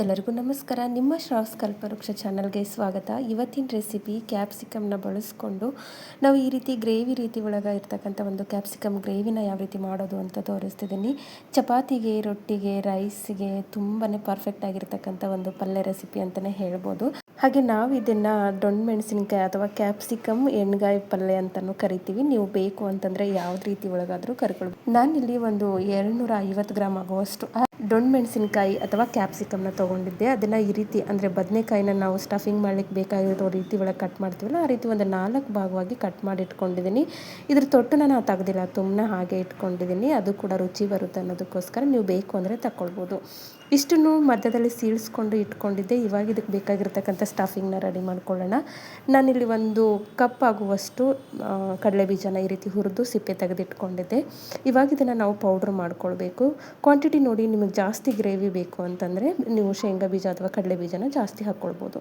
ಎಲ್ಲರಿಗೂ ನಮಸ್ಕಾರ. ನಿಮ್ಮ ಶ್ರಾವ್ಸ್ ಕಲ್ಪವೃಕ್ಷ ಚಾನಲ್ಗೆ ಸ್ವಾಗತ. ಇವತ್ತಿನ ರೆಸಿಪಿ ಕ್ಯಾಪ್ಸಿಕಮ್ನ ಬಳಸ್ಕೊಂಡು ನಾವು ಈ ರೀತಿ ಗ್ರೇವಿ ರೀತಿ ಒಳಗೆ ಇರ್ತಕ್ಕಂಥ ಒಂದು ಕ್ಯಾಪ್ಸಿಕಮ್ ಗ್ರೇವಿನ ಯಾವ ರೀತಿ ಮಾಡೋದು ಅಂತ ತೋರಿಸ್ತಿದ್ದೀನಿ. ಚಪಾತಿಗೆ, ರೊಟ್ಟಿಗೆ, ರೈಸ್ಗೆ ತುಂಬಾ ಪರ್ಫೆಕ್ಟ್ ಆಗಿರ್ತಕ್ಕಂಥ ಒಂದು ಪಲ್ಯ ರೆಸಿಪಿ ಅಂತಲೇ ಹೇಳ್ಬೋದು. ಹಾಗೆ ನಾವು ಇದನ್ನು ದೊಣ್ಣೆ ಮೆಣಸಿನಕಾಯಿ ಅಥವಾ ಕ್ಯಾಪ್ಸಿಕಮ್ ಎಣ್ಗಾಯಿ ಪಲ್ಯ ಅಂತಲೂ ಕರಿತೀವಿ. ನೀವು ಬೇಕು ಅಂತಂದರೆ ಯಾವ್ದು ರೀತಿ ಒಳಗಾದರೂ ಕರ್ಕೊಳ್ಬೋದು ನಾನಿಲ್ಲಿ ಒಂದು ಎರಡು ನೂರ ಐವತ್ತು ಗ್ರಾಮ್ ಆಗುವಷ್ಟು ದೊಣ್ಣೆ ಮೆಣಸಿನಕಾಯಿ ಅಥವಾ ಕ್ಯಾಪ್ಸಿಕಮ್ನ ತೊಗೊಂಡಿದ್ದೆ. ಅದನ್ನು ಈ ರೀತಿ ಅಂದರೆ ಬದನೆಕಾಯಿನ ನಾವು ಸ್ಟಫಿಂಗ್ ಮಾಡಲಿಕ್ಕೆ ಬೇಕಾಗಿರೋ ರೀತಿ ಒಳಗೆ ಕಟ್ ಮಾಡ್ತೀವಲ್ಲ, ಆ ರೀತಿ ಒಂದು ನಾಲ್ಕು ಭಾಗವಾಗಿ ಕಟ್ ಮಾಡಿ ಇಟ್ಕೊಂಡಿದ್ದೀನಿ. ಇದ್ರ ತೊಟ್ಟು ನಾವು ತೆಗ್ದಿಲ್ಲ, ತುಂಬ ಹಾಗೆ ಇಟ್ಕೊಂಡಿದ್ದೀನಿ. ಅದು ಕೂಡ ರುಚಿ ಬರುತ್ತೆ ಅನ್ನೋದಕ್ಕೋಸ್ಕರ ನೀವು ಬೇಕು ಅಂದರೆ ತಗೊಳ್ಬೋದು ಇಷ್ಟನ್ನು ಮಧ್ಯದಲ್ಲಿ ಸೀಳಿಸ್ಕೊಂಡು ಇಟ್ಕೊಂಡಿದ್ದೆ. ಇವಾಗ ಇದಕ್ಕೆ ಬೇಕಾಗಿರ್ತಕ್ಕಂಥ ಸ್ಟಫಿಂಗ್ನ ರೆಡಿ ಮಾಡ್ಕೊಳ್ಳೋಣ. ನಾನಿಲ್ಲಿ ಒಂದು ಕಪ್ ಆಗುವಷ್ಟು ಕಡಲೆ ಬೀಜನ ಈ ರೀತಿ ಹುರಿದು ಸಿಪ್ಪೆ ತೆಗೆದಿಟ್ಕೊಂಡಿದ್ದೆ. ಇವಾಗ ಇದನ್ನು ನಾವು ಪೌಡ್ರ್ ಮಾಡ್ಕೊಳ್ಬೇಕು. ಕ್ವಾಂಟಿಟಿ ನೋಡಿ ನಿಮಗೆ ಜಾಸ್ತಿ ಗ್ರೇವಿ ಬೇಕು ಅಂತಂದರೆ ನೀವು ಶೇಂಗಾ ಬೀಜ ಅಥವಾ ಕಡಲೆ ಬೀಜನ ಜಾಸ್ತಿ ಹಾಕ್ಕೊಳ್ಬೋದು.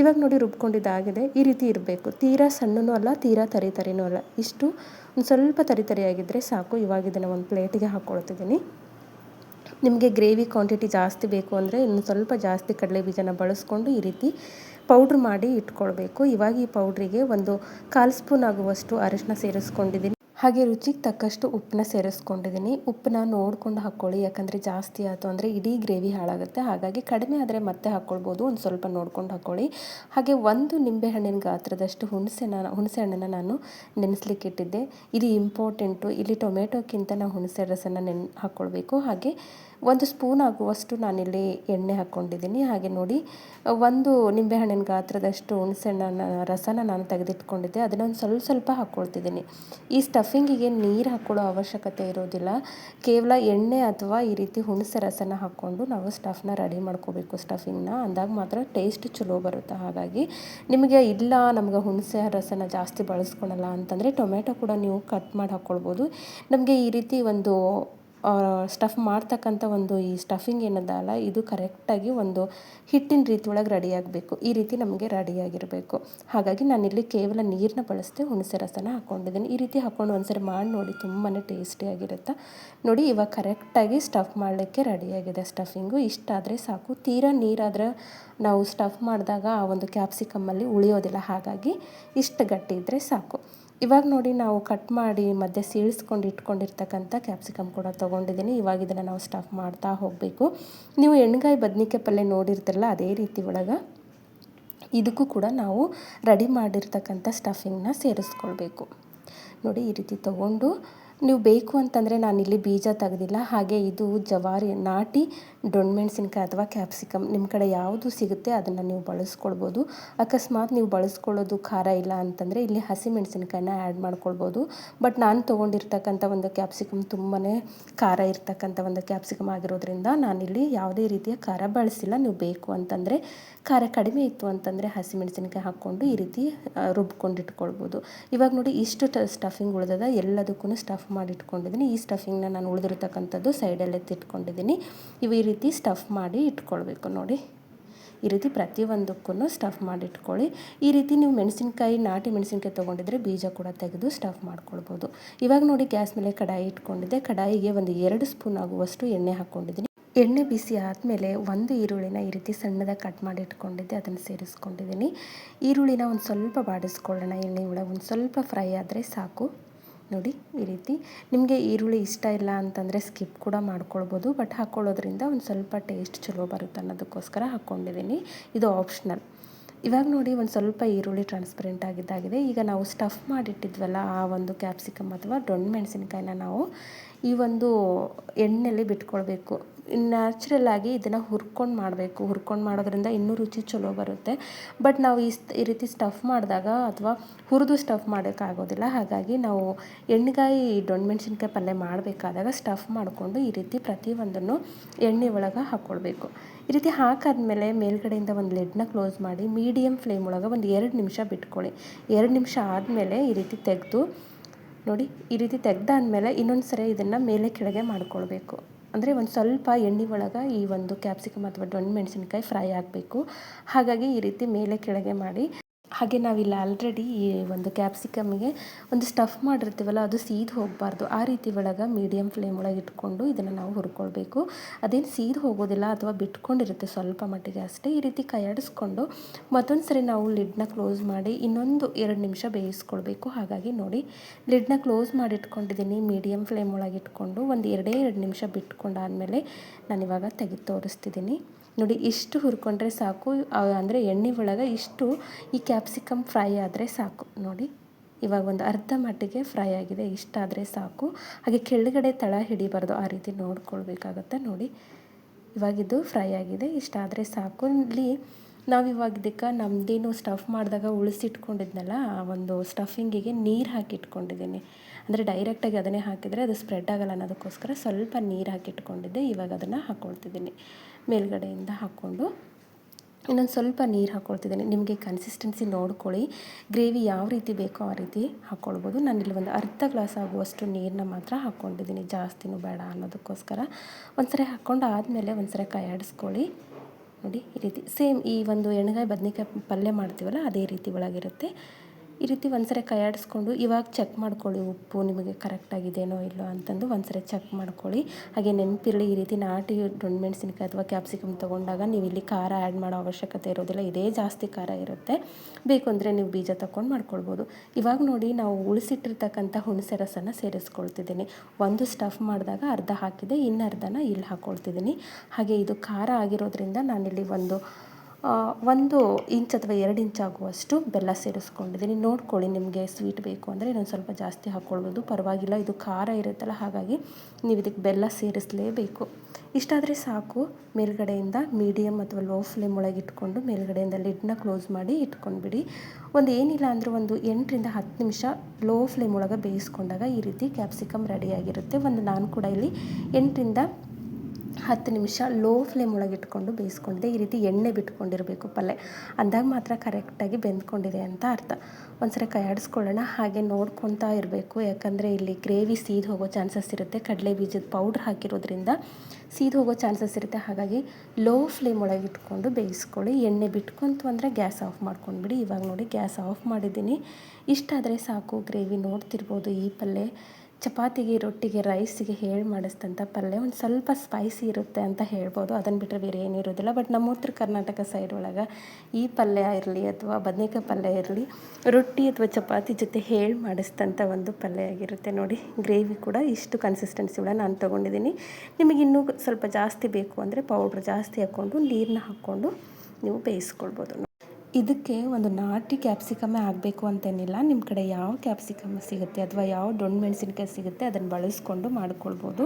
ಇವಾಗ ನೋಡಿ ರುಬ್ಕೊಂಡಿದ್ದಾಗಿದೆ ಈ ರೀತಿ ಇರಬೇಕು. ತೀರಾ ಸಣ್ಣನೂ ಅಲ್ಲ, ತೀರಾ ತರಿ ತರಿನೂ ಅಲ್ಲ. ಇಷ್ಟು ಒಂದು ಸ್ವಲ್ಪ ತರಿ ತರಿಯಾಗಿದ್ದರೆ ಸಾಕು. ಇವಾಗ ಇದನ್ನು ಒಂದು ಪ್ಲೇಟಿಗೆ ಹಾಕ್ಕೊಳ್ತಿದ್ದೀನಿ ನಿಮಗೆ ಗ್ರೇವಿ ಕ್ವಾಂಟಿಟಿ ಜಾಸ್ತಿ ಬೇಕು ಅಂದರೆ ಇನ್ನು ಸ್ವಲ್ಪ ಜಾಸ್ತಿ ಕಡಲೆ ಬೀಜನ ಬಳಸ್ಕೊಂಡು ಈ ರೀತಿ ಪೌಡ್ರ್ ಮಾಡಿ ಇಟ್ಕೊಳ್ಬೇಕು. ಇವಾಗ ಈ ಪೌಡ್ರಿಗೆ ಒಂದು ಕಾಲು ಸ್ಪೂನ್ ಆಗುವಷ್ಟು ಅರಿಶಿನ ಸೇರಿಸ್ಕೊಂಡಿದ್ದೀನಿ. ಹಾಗೆ ರುಚಿಗೆ ತಕ್ಕಷ್ಟು ಉಪ್ಪನ್ನ ಸೇರಿಸ್ಕೊಂಡಿದ್ದೀನಿ. ಉಪ್ಪನ್ನ ನೋಡ್ಕೊಂಡು ಹಾಕ್ಕೊಳ್ಳಿ. ಯಾಕಂದರೆ ಜಾಸ್ತಿ ಆಯಿತು ಅಂದರೆ ಇಡೀ ಗ್ರೇವಿ ಹಾಳಾಗುತ್ತೆ. ಹಾಗಾಗಿ ಕಡಿಮೆ ಆದರೆ ಮತ್ತೆ ಹಾಕ್ಕೊಳ್ಬೋದು. ಒಂದು ಸ್ವಲ್ಪ ನೋಡ್ಕೊಂಡು ಹಾಕ್ಕೊಳ್ಳಿ. ಹಾಗೆ ಒಂದು ನಿಂಬೆಹಣ್ಣಿನ ಗಾತ್ರದಷ್ಟು ಹುಣಸೆನ, ಹುಣಸೆ ಹಣ್ಣನ್ನು ನಾನು ನೆನೆಸ್ಲಿಕ್ಕೆ ಇಟ್ಟಿದ್ದೆ. ಇದು ಇಂಪಾರ್ಟೆಂಟು ಇಲ್ಲಿ ಟೊಮೆಟೊಕ್ಕಿಂತ ನಾವು ಹುಣಸೆ ರಸನ ನೆನ್ ಹಾಕ್ಕೊಳ್ಬೇಕು. ಹಾಗೆ ಒಂದು ಸ್ಪೂನ್ ಆಗುವಷ್ಟು ನಾನಿಲ್ಲಿ ಎಣ್ಣೆ ಹಾಕ್ಕೊಂಡಿದ್ದೀನಿ. ಹಾಗೆ ನೋಡಿ, ಒಂದು ನಿಂಬೆಹಣ್ಣಿನ ಗಾತ್ರದಷ್ಟು ಹುಣಸೆಹಣ್ಣನ ರಸನ ನಾನು ತೆಗೆದಿಟ್ಕೊಂಡಿದ್ದೆ. ಅದನ್ನು ಸ್ವಲ್ಪ ಸ್ವಲ್ಪ ಹಾಕ್ಕೊಳ್ತಿದ್ದೀನಿ. ಈ ಸ್ಟಫಿಂಗಿಗೆ ನೀರು ಹಾಕ್ಕೊಳ್ಳೋ ಅವಶ್ಯಕತೆ ಇರೋದಿಲ್ಲ. ಕೇವಲ ಎಣ್ಣೆ ಅಥವಾ ಈ ರೀತಿ ಹುಣಸೆ ರಸನ ಹಾಕ್ಕೊಂಡು ನಾವು ಸ್ಟಫ್ನ ರೆಡಿ ಮಾಡ್ಕೋಬೇಕು ಸ್ಟಫಿಂಗ್ನ. ಅಂದಾಗ ಮಾತ್ರ ಟೇಸ್ಟ್ ಚಲೋ ಬರುತ್ತೆ. ಹಾಗಾಗಿ ನಿಮಗೆ ಇಲ್ಲ ನಮ್ಗೆ ಹುಣಸೆ ರಸನ ಜಾಸ್ತಿ ಬಳಸ್ಕೊಳಲ್ಲ ಅಂತಂದರೆ ಟೊಮೆಟೊ ಕೂಡ ನೀವು ಕಟ್ ಮಾಡಿ ಹಾಕ್ಕೊಳ್ಬೋದು. ನಮಗೆ ಈ ರೀತಿ ಒಂದು ಸ್ಟಫ್ ಮಾಡ್ತಕ್ಕಂಥ ಒಂದು ಈ ಸ್ಟಫಿಂಗ್ ಏನದಲ್ಲ, ಇದು ಕರೆಕ್ಟಾಗಿ ಒಂದು ಹಿಟ್ಟಿನ ರೀತಿ ಒಳಗೆ ರೆಡಿಯಾಗಬೇಕು ಈ ರೀತಿ ನಮಗೆ ರೆಡಿಯಾಗಿರಬೇಕು ಹಾಗಾಗಿ ನಾನಿಲ್ಲಿ ಕೇವಲ ನೀರನ್ನ ಬಳಸದೆ ಹುಣಸೆ ರಸನ ಹಾಕ್ಕೊಂಡಿದ್ದೀನಿ ಈ ರೀತಿ ಹಾಕ್ಕೊಂಡು ಒಂದ್ಸರಿ ಮಾಡಿ ನೋಡಿ ತುಂಬಾ ಟೇಸ್ಟಿಯಾಗಿರುತ್ತೆ ನೋಡಿ, ಇವಾಗ ಕರೆಕ್ಟಾಗಿ ಸ್ಟಫ್ ಮಾಡಲಿಕ್ಕೆ ರೆಡಿಯಾಗಿದೆ ಸ್ಟಫಿಂಗು ಇಷ್ಟಾದರೆ ಸಾಕು. ತೀರಾ ನೀರಾದರೆ ನಾವು ಸ್ಟಫ್ ಮಾಡಿದಾಗ ಆ ಒಂದು ಕ್ಯಾಪ್ಸಿಕಮ್ಮಲ್ಲಿ ಉಳಿಯೋದಿಲ್ಲ. ಹಾಗಾಗಿ ಇಷ್ಟು ಗಟ್ಟಿ ಇದ್ದರೆ ಸಾಕು. ಇವಾಗ ನೋಡಿ ನಾವು ಕಟ್ ಮಾಡಿ ಮಧ್ಯೆ ಸೀಳಿಸ್ಕೊಂಡು ಇಟ್ಕೊಂಡಿರ್ತಕ್ಕಂಥ ಕ್ಯಾಪ್ಸಿಕಮ್ ಕೂಡ ತೊಗೊಂಡಿದ್ದೀನಿ. ಇವಾಗ ಇದನ್ನು ನಾವು ಸ್ಟಫ್ ಮಾಡ್ತಾ ಹೋಗಬೇಕು. ನೀವು ಎಣ್ಗಾಯಿ ಬದ್ನಿಕಾಯಿ ಪಲ್ಯ ನೋಡಿರ್ತಿರಲ್ಲ, ಅದೇ ರೀತಿ ಒಳಗೆ ಇದಕ್ಕೂ ಕೂಡ ನಾವು ರೆಡಿ ಮಾಡಿರ್ತಕ್ಕಂಥ ಸ್ಟಫಿಂಗ್ನ ಸೇರಿಸ್ಕೊಳ್ಬೇಕು. ನೋಡಿ ಈ ರೀತಿ ತೊಗೊಂಡು ನೀವು ಬೇಕು ಅಂತಂದರೆ ನಾನಿಲ್ಲಿ ಬೀಜ ತೆಗೆದಿಲ್ಲ. ಹಾಗೆ ಇದು ಜವಾರಿ, ನಾಟಿ ಮೆಣಸಿನ್ಕಾಯಿ ಅಥವಾ ಕ್ಯಾಪ್ಸಿಕಮ್. ನಿಮ್ಮ ಕಡೆ ಯಾವುದು ಸಿಗುತ್ತೆ ಅದನ್ನು ನೀವು ಬಳಸ್ಕೊಳ್ಬೋದು. ಅಕಸ್ಮಾತ್ ನೀವು ಬಳಸ್ಕೊಳ್ಳೋದು ಖಾರ ಇಲ್ಲ ಅಂತಂದರೆ ಇಲ್ಲಿ ಹಸಿ ಮೆಣಸಿನ್ಕಾಯಿನ ಆ್ಯಡ್ ಮಾಡ್ಕೊಳ್ಬೋದು. ಬಟ್ ನಾನು ತೊಗೊಂಡಿರ್ತಕ್ಕಂಥ ಒಂದು ಕ್ಯಾಪ್ಸಿಕಮ್ ತುಂಬಾ ಖಾರ ಇರ್ತಕ್ಕಂಥ ಒಂದು ಕ್ಯಾಪ್ಸಿಕಮ್ ಆಗಿರೋದ್ರಿಂದ ನಾನಿಲ್ಲಿ ಯಾವುದೇ ರೀತಿಯ ಖಾರ ಬಳಸಿಲ್ಲ. ನೀವು ಬೇಕು ಅಂತಂದರೆ ಖಾರ ಕಡಿಮೆ ಇತ್ತು ಅಂತಂದರೆ ಹಸಿಮೆಣಸಿನ್ಕಾಯಿ ಹಾಕ್ಕೊಂಡು ಈ ರೀತಿ ರುಬ್ಕೊಂಡು ಇಟ್ಕೊಳ್ಬೋದು ಇವಾಗ ನೋಡಿ ಇಷ್ಟು ಸ್ಟಫಿಂಗ್ ಉಳಿದದ. ಎಲ್ಲದಕ್ಕೂ ಸ್ಟಫ್ ಮಾಡಿ ಇಟ್ಕೊಂಡಿದ್ದೀನಿ ಈ ಸ್ಟಫಿಂಗ್ನ ನಾನು ಉಳಿದಿರ್ತಕ್ಕಂಥದ್ದು ಸೈಡಲ್ಲಿ ಎತ್ತಿಟ್ಕೊಂಡಿದ್ದೀನಿ ಇವು ಈ ರೀತಿ ಸ್ಟಫ್ ಮಾಡಿ ಇಟ್ಕೊಳ್ಬೇಕು ನೋಡಿ. ಈ ರೀತಿ ಪ್ರತಿಯೊಂದಕ್ಕೂ ಸ್ಟಫ್ ಮಾಡಿ ಇಟ್ಕೊಳ್ಳಿ ಈ ರೀತಿ ನೀವು ಮೆಣಸಿನ್ಕಾಯಿ, ನಾಟಿ ಮೆಣಸಿನ್ಕಾಯಿ ತೊಗೊಂಡಿದ್ರೆ ಬೀಜ ಕೂಡ ತೆಗೆದು ಸ್ಟಫ್ ಮಾಡ್ಕೊಳ್ಬೋದು. ಇವಾಗ ನೋಡಿ ಗ್ಯಾಸ್ ಮೇಲೆ ಕಡಾಯಿ ಇಟ್ಕೊಂಡಿದ್ದೆ. ಕಡಾಯಿಗೆ ಒಂದು ಎರಡು ಸ್ಪೂನ್ ಆಗುವಷ್ಟು ಎಣ್ಣೆ ಹಾಕ್ಕೊಂಡಿದ್ದೀನಿ. ಎಣ್ಣೆ ಬಿಸಿ ಆದಮೇಲೆ ಒಂದು ಈರುಳ್ಳಿನ ಈ ರೀತಿ ಸಣ್ಣದಾಗಿ ಕಟ್ ಮಾಡಿ ಇಟ್ಕೊಂಡಿದ್ದೆ. ಅದನ್ನು ಸೇರಿಸ್ಕೊಂಡಿದ್ದೀನಿ. ಈರುಳ್ಳಿನ ಒಂದು ಸ್ವಲ್ಪ ಬಾಡಿಸ್ಕೊಳ್ಳೋಣ. ಎಣ್ಣೆ ಒಳಗೆ ಒಂದು ಸ್ವಲ್ಪ ಫ್ರೈ ಆದರೆ ಸಾಕು. ನೋಡಿ, ಈ ರೀತಿ. ನಿಮಗೆ ಈರುಳ್ಳಿ ಇಷ್ಟ ಇಲ್ಲ ಅಂತಂದರೆ ಸ್ಕಿಪ್ ಕೂಡ ಮಾಡ್ಕೊಳ್ಬೋದು, ಬಟ್ ಹಾಕ್ಕೊಳ್ಳೋದ್ರಿಂದ ಒಂದು ಸ್ವಲ್ಪ ಟೇಸ್ಟ್ ಚಲೋ ಬರುತ್ತೆ ಅನ್ನೋದಕ್ಕೋಸ್ಕರ ಹಾಕ್ಕೊಂಡಿದ್ದೀನಿ ಇದು ಆಪ್ಷನಲ್. ಇವಾಗ ನೋಡಿ, ಒಂದು ಸ್ವಲ್ಪ ಈರುಳ್ಳಿ ಟ್ರಾನ್ಸ್ಪರೆಂಟ್ ಆಗಿದ್ದಾಗಿದೆ. ಈಗ ನಾವು ಸ್ಟಫ್ ಮಾಡಿಟ್ಟಿದ್ವಲ್ಲ, ಆ ಒಂದು ಕ್ಯಾಪ್ಸಿಕಮ್ ಅಥವಾ ದೊಣ್ಣೆ ಮೆಣಸಿನ್ಕಾಯಿನ ನಾವು ಈ ಒಂದು ಎಣ್ಣೆಯಲ್ಲಿ ಬಿಟ್ಕೊಳ್ಬೇಕು. ನ್ಯಾಚುರಲ್ ಆಗಿ ಇದನ್ನು ಹುರ್ಕೊಂಡು ಮಾಡಬೇಕು. ಹುರ್ಕೊಂಡು ಮಾಡೋದ್ರಿಂದ ಇನ್ನೂ ರುಚಿ ಚಲೋ ಬರುತ್ತೆ. ಬಟ್ ನಾವು ಈ ಈ ರೀತಿ ಸ್ಟಫ್ ಮಾಡಿದಾಗ ಅಥವಾ ಹುರಿದು ಸ್ಟಫ್ ಮಾಡೋಕ್ಕಾಗೋದಿಲ್ಲ ಹಾಗಾಗಿ ನಾವು ಎಣ್ಣೆಗಾಯಿ ಮೆಣಸಿನ್ಕಾಯಿ ಪಲ್ಯ ಮಾಡಬೇಕಾದಾಗ ಸ್ಟಫ್ ಮಾಡಿಕೊಂಡು ಈ ರೀತಿ ಪ್ರತಿಯೊಂದನ್ನು ಎಣ್ಣೆ ಒಳಗೆ ಹಾಕ್ಕೊಳ್ಬೇಕು ಈ ರೀತಿ ಹಾಕಾದ್ಮೇಲೆ ಮೇಲ್ಗಡೆಯಿಂದ ಒಂದು ಲೆಡ್ನ ಕ್ಲೋಸ್ ಮಾಡಿ ಮೀಡಿಯಮ್ ಫ್ಲೇಮ್ ಒಳಗೆ ಒಂದು ಎರಡು ನಿಮಿಷ ಬಿಟ್ಕೊಳ್ಳಿ. ಎರಡು ನಿಮಿಷ ಆದಮೇಲೆ ಈ ರೀತಿ ತೆಗೆದು ನೋಡಿ, ಈ ರೀತಿ ತೆಗ್ದಾದ್ಮೇಲೆ ಇನ್ನೊಂದು ಸರಿ ಇದನ್ನು ಮೇಲೆ ಕೆಳಗೆ ಮಾಡ್ಕೊಳ್ಬೇಕು. ಅಂದರೆ ಒಂದು ಸ್ವಲ್ಪ ಎಣ್ಣೆ ಒಳಗೆ ಈ ಒಂದು ಕ್ಯಾಪ್ಸಿಕಮ್ ಅಥವಾ ದೊಣ್ಣೆ ಮೆಣಸಿನ್ಕಾಯಿ ಫ್ರೈ ಆಗಬೇಕು. ಹಾಗಾಗಿ ಈ ರೀತಿ ಮೇಲೆ ಕೆಳಗೆ ಮಾಡಿ ಹಾಗೆ ನಾವಿಲ್ಲಿ ಆಲ್ರೆಡಿ ಈ ಒಂದು ಕ್ಯಾಪ್ಸಿಕಮ್ಗೆ ಒಂದು ಸ್ಟಫ್ ಮಾಡಿರ್ತೀವಲ್ಲ, ಅದು ಸೀದ್ ಹೋಗಬಾರ್ದು. ಆ ರೀತಿ ಒಳಗೆ ಮೀಡಿಯಮ್ ಫ್ಲೇಮ್ ಒಳಗೆ ಇಟ್ಕೊಂಡು ಇದನ್ನು ನಾವು ಹುರ್ಕೊಳ್ಬೇಕು. ಅದೇನು ಸೀದ್ ಹೋಗೋದಿಲ್ಲ ಅಥವಾ ಬಿಟ್ಕೊಂಡಿರುತ್ತೆ ಸ್ವಲ್ಪ ಮಟ್ಟಿಗೆ ಅಷ್ಟೇ, ಈ ರೀತಿ ಕೈಯಾಡಿಸ್ಕೊಂಡು ಮತ್ತೊಂದು ಸರಿ ನಾವು ಲಿಡ್ನ ಕ್ಲೋಸ್ ಮಾಡಿ ಇನ್ನೊಂದು ಎರಡು ನಿಮಿಷ ಬೇಯಿಸ್ಕೊಳ್ಬೇಕು. ಹಾಗಾಗಿ ನೋಡಿ ಲಿಡ್ನ ಕ್ಲೋಸ್ ಮಾಡಿ ಇಟ್ಕೊಂಡಿದ್ದೀನಿ ಮೀಡಿಯಮ್ ಫ್ಲೇಮ್ ಒಳಗೆ ಇಟ್ಕೊಂಡು ಒಂದು ಎರಡೇ ಎರಡು ನಿಮಿಷ ಬಿಟ್ಕೊಂಡಾದಮೇಲೆ ನಾನಿವಾಗ ತೆಗೆದು ತೋರಿಸ್ತಿದ್ದೀನಿ. ನೋಡಿ, ಇಷ್ಟು ಹುರ್ಕೊಂಡ್ರೆ ಸಾಕು. ಅಂದರೆ ಎಣ್ಣೆ ಒಳಗೆ ಇಷ್ಟು ಈ ಕ್ಯಾಪ್ಸಿಕಮ್ ಫ್ರೈ ಆದರೆ ಸಾಕು. ನೋಡಿ, ಇವಾಗ ಒಂದು ಅರ್ಧ ಮಟ್ಟಿಗೆ ಫ್ರೈ ಆಗಿದೆ ಇಷ್ಟಾದರೆ ಸಾಕು. ಹಾಗೆ ಕೆಳಗಡೆ ತಳ ಹಿಡಿಬಾರ್ದು, ಆ ರೀತಿ ನೋಡ್ಕೊಳ್ಬೇಕಾಗತ್ತೆ. ನೋಡಿ ಇವಾಗಿದ್ದು ಫ್ರೈ ಆಗಿದೆ ಇಷ್ಟಾದರೆ ಸಾಕು. ಇಲ್ಲಿ ನಾವು ಇವಾಗ ಇದಕ್ಕೆ ನಮ್ಮದೇನು ಸ್ಟಫ್ ಮಾಡಿದಾಗ ಉಳಿಸಿಟ್ಕೊಂಡಿದ್ನಲ್ಲ, ಆ ಒಂದು ಸ್ಟಫಿಂಗಿಗೆ ನೀರು ಹಾಕಿ ಇಟ್ಕೊಂಡಿದ್ದೀನಿ ಅಂದರೆ ಡೈರೆಕ್ಟಾಗಿ ಅದನ್ನೇ ಹಾಕಿದರೆ ಅದು ಸ್ಪ್ರೆಡ್ ಆಗಲ್ಲ ಅನ್ನೋದಕ್ಕೋಸ್ಕರ ಸ್ವಲ್ಪ ನೀರು ಹಾಕಿಟ್ಕೊಂಡಿದ್ದೆ. ಇವಾಗ ಅದನ್ನು ಹಾಕ್ಕೊಳ್ತಿದ್ದೀನಿ ಮೇಲ್ಗಡೆಯಿಂದ ಹಾಕ್ಕೊಂಡು ಇನ್ನೊಂದು ಸ್ವಲ್ಪ ನೀರು ಹಾಕ್ಕೊಳ್ತಿದ್ದೀನಿ ನಿಮಗೆ ಕನ್ಸಿಸ್ಟೆನ್ಸಿ ನೋಡ್ಕೊಳ್ಳಿ. ಗ್ರೇವಿ ಯಾವ ರೀತಿ ಬೇಕೋ ಆ ರೀತಿ ಹಾಕ್ಕೊಳ್ಬೋದು ಇಲ್ಲಿ ಒಂದು ಅರ್ಧ ಗ್ಲಾಸ್ ಆಗುವಷ್ಟು ನೀರನ್ನ ಮಾತ್ರ ಹಾಕ್ಕೊಂಡಿದ್ದೀನಿ ಜಾಸ್ತಿನೂ ಬೇಡ ಅನ್ನೋದಕ್ಕೋಸ್ಕರ. ಒಂದ್ಸರಿ ಹಾಕ್ಕೊಂಡು ಆದಮೇಲೆ ಒಂದ್ಸರಿ ಆಡಿಸ್ಕೊಳ್ಳಿ. ನೋಡಿ, ಈ ರೀತಿ ಸೇಮ್ ಈ ಒಂದು ಎಣ್ಗಾಯಿ, ಬದನೆಕಾಯಿ ಪಲ್ಯ ಮಾಡ್ತೀವಲ್ಲ, ಅದೇ ರೀತಿ ಒಳಗಿರುತ್ತೆ. ಈ ರೀತಿ ಒಂದ್ಸರಿ ಕೈಯಾಡಿಸ್ಕೊಂಡು ಇವಾಗ ಚೆಕ್ ಮಾಡ್ಕೊಳ್ಳಿ ಉಪ್ಪು ನಿಮಗೆ ಕರೆಕ್ಟಾಗಿದೆಯೋ ಇಲ್ಲೋ ಅಂತಂದು ಒಂದ್ಸರಿ ಚೆಕ್ ಮಾಡ್ಕೊಳ್ಳಿ. ಹಾಗೆ ನೆನಪಿರಲಿ ಈ ರೀತಿ ನಾಟಿ ಮೆಣಸಿನ್ಕಾಯಿ ಅಥವಾ ಕ್ಯಾಪ್ಸಿಕಮ್ ತೊಗೊಂಡಾಗ ನೀವು ಇಲ್ಲಿ ಖಾರ ಆ್ಯಡ್ ಮಾಡೋ ಅವಶ್ಯಕತೆ ಇರೋದಿಲ್ಲ. ಇದೇ ಜಾಸ್ತಿ ಖಾರ ಇರುತ್ತೆ. ಬೇಕು ಅಂದರೆ ನೀವು ಬೀಜ ತಗೊಂಡು ಮಾಡ್ಕೊಳ್ಬೋದು. ಇವಾಗ ನೋಡಿ ನಾವು ಉಳಿಸಿಟ್ಟಿರ್ತಕ್ಕಂಥ ಹುಣಸೆ ರಸನ ಸೇರಿಸ್ಕೊಳ್ತಿದ್ದೀನಿ. ಒಂದು ಸ್ಟಫ್ ಮಾಡಿದಾಗ ಅರ್ಧ ಹಾಕಿದೆ, ಇನ್ನು ಅರ್ಧನ ಇಲ್ಲಿ ಹಾಕ್ಕೊಳ್ತಿದ್ದೀನಿ ಹಾಗೆ ಇದು ಖಾರ ಆಗಿರೋದ್ರಿಂದ ನಾನಿಲ್ಲಿ ಒಂದು ಒಂದು ಇಂಚ್ ಅಥವಾ ಎರಡು ಇಂಚ್ ಆಗುವಷ್ಟು ಬೆಲ್ಲ ಸೇರಿಸ್ಕೊಂಡಿದ್ದೀನಿ. ನೋಡ್ಕೊಳ್ಳಿ ನಿಮಗೆ ಸ್ವೀಟ್ ಬೇಕು ಅಂದರೆ ಇನ್ನೊಂದು ಸ್ವಲ್ಪ ಜಾಸ್ತಿ ಹಾಕ್ಕೊಳ್ಬೋದು. ಪರವಾಗಿಲ್ಲ, ಇದು ಖಾರ ಇರುತ್ತಲ್ಲ, ಹಾಗಾಗಿ ನೀವು ಇದಕ್ಕೆ ಬೆಲ್ಲ ಸೇರಿಸಲೇಬೇಕು. ಇಷ್ಟಾದರೆ ಸಾಕು, ಮೇಲ್ಗಡೆಯಿಂದ ಮೀಡಿಯಮ್ ಅಥವಾ ಲೋ ಫ್ಲೇಮ್ ಒಳಗೆ ಇಟ್ಕೊಂಡು ಮೇಲ್ಗಡೆಯಿಂದ ಲಿಡ್ನ ಕ್ಲೋಸ್ ಮಾಡಿ ಇಟ್ಕೊಂಡ್ಬಿಡಿ. ಒಂದು ಏನಿಲ್ಲ ಅಂದರೂ ಒಂದು ಎಂಟರಿಂದ ಹತ್ತು ನಿಮಿಷ ಲೋ ಫ್ಲೇಮ್ ಒಳಗೆ ಬೇಯಿಸ್ಕೊಂಡಾಗ ಈ ರೀತಿ ಕ್ಯಾಪ್ಸಿಕಮ್ ರೆಡಿಯಾಗಿರುತ್ತೆ ಒಂದು ನಾನು ಕೂಡ ಇಲ್ಲಿ ಎಂಟರಿಂದ ಹತ್ತು ನಿಮಿಷ ಲೋ ಫ್ಲೇಮ್ ಒಳಗೆ ಇಟ್ಕೊಂಡು ಬೇಯಿಸ್ಕೊಂಡಿದೆ ಈ ರೀತಿ ಎಣ್ಣೆ ಬಿಟ್ಕೊಂಡಿರಬೇಕು ಪಲ್ಯ ಅಂದಾಗ ಮಾತ್ರ ಕರೆಕ್ಟಾಗಿ ಬೆಂದ್ಕೊಂಡಿದೆ ಅಂತ ಅರ್ಥ. ಒಂದ್ಸರಿ ಕೈ ಆಡಿಸ್ಕೊಳ್ಳೋಣ ಹಾಗೆ ನೋಡ್ಕೊತಾ ಇರಬೇಕು. ಯಾಕಂದರೆ ಇಲ್ಲಿ ಗ್ರೇವಿ ಸೀದ್ ಹೋಗೋ ಚಾನ್ಸಸ್ ಇರುತ್ತೆ. ಕಡಲೆ ಬೀಜದ ಪೌಡ್ರ್ ಹಾಕಿರೋದ್ರಿಂದ ಸೀದ್ ಹೋಗೋ ಚಾನ್ಸಸ್ ಇರುತ್ತೆ. ಹಾಗಾಗಿ ಲೋ ಫ್ಲೇಮ್ ಒಳಗೆ ಇಟ್ಕೊಂಡು ಬೇಯಿಸ್ಕೊಳ್ಳಿ. ಎಣ್ಣೆ ಬಿಟ್ಕೊಂತು ಅಂದರೆ ಗ್ಯಾಸ್ ಆಫ್ ಮಾಡ್ಕೊಂಡ್ಬಿಡಿ. ಇವಾಗ ನೋಡಿ ಗ್ಯಾಸ್ ಆಫ್ ಮಾಡಿದ್ದೀನಿ. ಇಷ್ಟಾದರೆ ಸಾಕು. ಗ್ರೇವಿ ನೋಡ್ತಿರ್ಬೋದು ಈ ಪಲ್ಯ ಚಪಾತಿಗೆ, ರೊಟ್ಟಿಗೆ, ರೈಸಿಗೆ ಹೇಳಿ ಮಾಡಿಸಿದಂಥ ಪಲ್ಯ ಒಂದು ಸ್ವಲ್ಪ ಸ್ಪೈಸಿ ಇರುತ್ತೆ ಅಂತ ಹೇಳ್ಬೋದು. ಅದನ್ನು ಬಿಟ್ಟರೆ ಬೇರೆ ಏನೂ ಇರೋದಿಲ್ಲ ಬಟ್ ನಮ್ಮ ಉತ್ತರ ಕರ್ನಾಟಕ ಸೈಡ್ ಒಳಗೆ ಈ ಪಲ್ಯ ಇರಲಿ ಅಥವಾ ಬದನೇಕಾಯಿ ಪಲ್ಯ ಇರಲಿ, ರೊಟ್ಟಿ ಅಥವಾ ಚಪಾತಿ ಜೊತೆ ಹೇಳಿ ಮಾಡಿಸಿದಂಥ ಒಂದು ಪಲ್ಯ ಆಗಿರುತ್ತೆ. ನೋಡಿ ಗ್ರೇವಿ ಕೂಡ ಇಷ್ಟು ಕನ್ಸಿಸ್ಟೆನ್ಸಿ ಒಳಗೆ ನಾನು ತೊಗೊಂಡಿದ್ದೀನಿ. ನಿಮಗೆ ಇನ್ನೂ ಸ್ವಲ್ಪ ಜಾಸ್ತಿ ಬೇಕು ಅಂದರೆ ಪೌಡ್ರ್ ಜಾಸ್ತಿ ಹಾಕ್ಕೊಂಡು ನೀರನ್ನ ಹಾಕ್ಕೊಂಡು ನೀವು ಬೇಯಿಸ್ಕೊಳ್ಬೋದು. ಇದಕ್ಕೆ ಒಂದು ನಾಟಿ ಕ್ಯಾಪ್ಸಿಕಮ್ಮೇ ಆಗಬೇಕು ಅಂತೇನಿಲ್ಲ. ನಿಮ್ಮ ಕಡೆ ಯಾವ ಕ್ಯಾಪ್ಸಿಕಮ್ ಸಿಗುತ್ತೆ ಅಥವಾ ಯಾವ ದೊಣ್ಣೆ ಮೆಣಸಿನ್ಕಾಯಿ ಸಿಗುತ್ತೆ ಅದನ್ನು ಬಳಸ್ಕೊಂಡು ಮಾಡ್ಕೊಳ್ಬೋದು.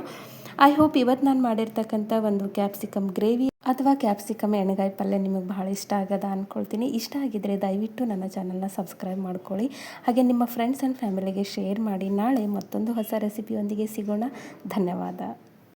ಐ ಹೋಪ್ ಇವತ್ತು ನಾನು ಮಾಡಿರ್ತಕ್ಕಂಥ ಒಂದು ಕ್ಯಾಪ್ಸಿಕಮ್ ಗ್ರೇವಿ ಅಥವಾ ಕ್ಯಾಪ್ಸಿಕಮ್ ಎಣ್ಣೆಗಾಯಿ ಪಲ್ಯ ನಿಮಗೆ ಭಾಳ ಇಷ್ಟ ಆಗದ ಅಂದ್ಕೊಳ್ತೀನಿ ಇಷ್ಟ ಆಗಿದ್ದರೆ ದಯವಿಟ್ಟು ನನ್ನ ಚಾನಲ್ನ ಸಬ್ಸ್ಕ್ರೈಬ್ ಮಾಡ್ಕೊಳ್ಳಿ. ಹಾಗೆ ನಿಮ್ಮ ಫ್ರೆಂಡ್ಸ್ ಆ್ಯಂಡ್ ಫ್ಯಾಮಿಲಿಗೆ ಶೇರ್ ಮಾಡಿ. ನಾಳೆ ಮತ್ತೊಂದು ಹೊಸ ರೆಸಿಪಿಯೊಂದಿಗೆ ಸಿಗೋಣ. ಧನ್ಯವಾದ.